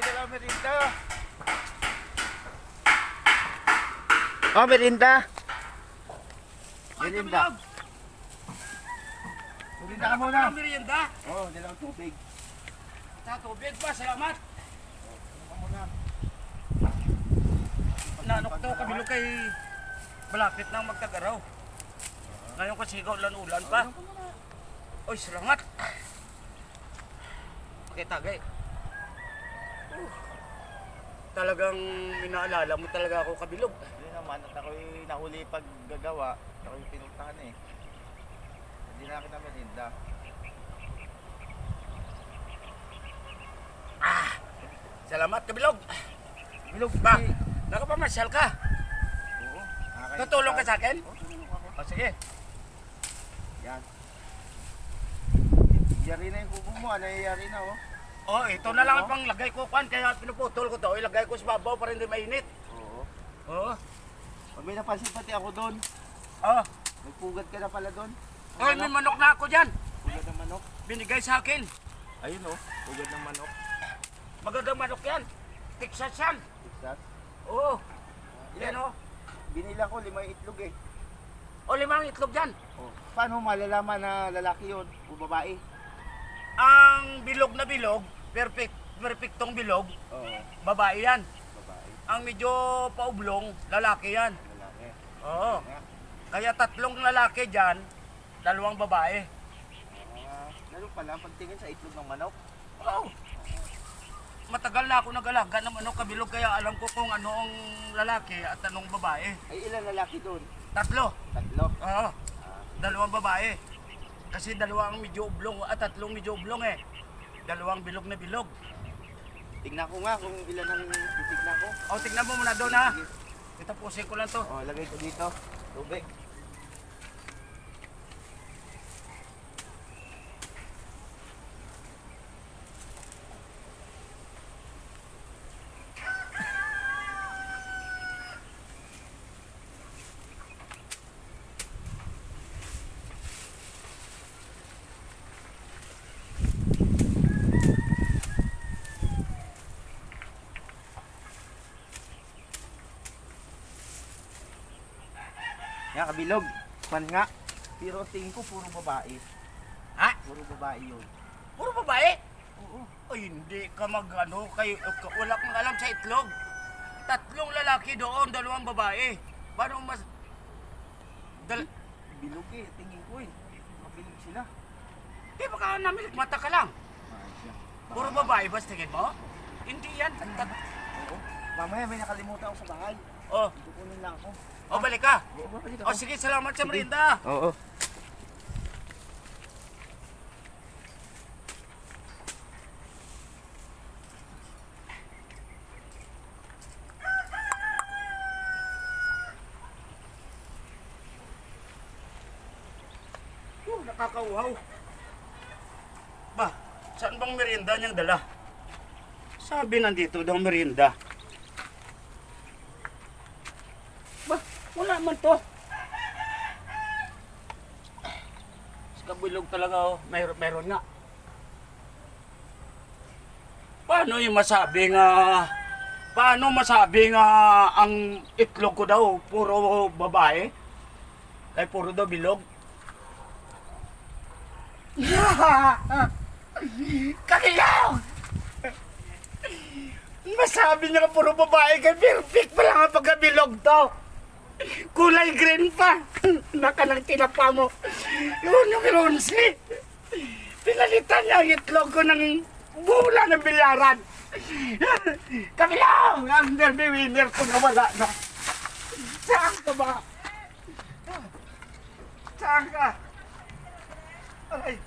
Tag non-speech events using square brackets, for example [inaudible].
may dala merinda. Oh, merinda. Merinda. Merinda ka muna. Oo, oh, dalang tubig. Sa tubig ba? Salamat. Nanok daw kabilog kay malapit nang magtagaraw. Ngayon kasi ulan-ulan pa. Oy, salamat. Pakitagay. Uh, talagang inaalala mo talaga ako kabilog. Hindi naman, at ako'y nahuli pag gagawa. Ako'y pinuntahan eh. Hindi na akin na merinda. Salamat kabilog. Bilog ba? Nakapamasyal ka. Oo. Tutulong ka sa akin? Oo, tutulong ako. O sige. Yan. Yari na yung kubo mo, ah, nangyayari na oh. Oh, ito na lang ang panglagay ko kwan kaya pinuputol ko to. Ilagay ko sa babaw para hindi mainit. Oo. Oo. Pag may napansin pati ako doon, Oh. nagpugat ka na pala doon. Oy, may manok na ako diyan. Pugad ng manok. Binigay sa akin. Ayun oh, pugad ng manok. Magandang manok yan. Texas yan. Texas. Oo. Yan Yan oh. Binilang ko lima yung itlog eh. O limang itlog yan. Oh. Paano malalaman na lalaki yun o babae? Ang bilog na bilog, perfect, perfectong bilog, Oo, babae yan. babae. Ang medyo paublong, lalaki yan. Lalaki. Oo. Nga. Kaya tatlong lalaki dyan, dalawang babae. Ah, lalo pala pagtingin sa itlog ng manok. Oo. Matagal na ako nag-alaga ng manok kabilog kaya alam ko kung ano ang lalaki at anong babae. Ay ilan lalaki doon? Tatlo. Tatlo. Oo. Dalawang babae. Kasi dalawang medyo oblong at tatlong medyo oblong eh. Dalawang bilog na bilog. Tingnan ko nga kung ilan ang titignan ko. O tignan mo muna doon ha. Sige. Itapusin ko lang to. Oh, lagay ko dito. Tubig. Yan, kabilog. Man nga. Pero tingin ko puro babae. Ha? Puro babae yun. Puro babae? Oo. Ay, hindi ka magano kay ka- wala kang alam sa itlog. Tatlong lalaki doon, dalawang babae. Paano mas Dal Bilog eh. Tingin ko eh. Mabilog sila. Di baka namilik mata ka lang. Puro babae ba sa tingin mo? Hindi yan. Ang tat- Oo. Mamaya may nakalimutan ako sa bahay. oh, Kukunin lang ako. oh, balik ka. Oo, babalik Oh, sige, salamat sa merinda. Oo. Oh, nakakauhaw. Ba, saan bang merienda niyang dala? Sabi nandito daw merienda. Wala man to. Kabilog talaga oh, mayroon, mayroon nga. Paano yung masabi nga, paano masabi nga ang itlog ko daw puro babae? Ay puro daw bilog? [laughs] Kakilaw! Masabi niya ka puro babae kay perfect pa lang ang pagkabilog to. Kulay green pa. Naka ng tinapa mo. Yun yung kilonsi. Pinalitan niya ang itlog ko ng bula ng bilyaran. Kakilaw! Ang derby winner ko na wala na. Saan ka ba? Saan ka? Ay.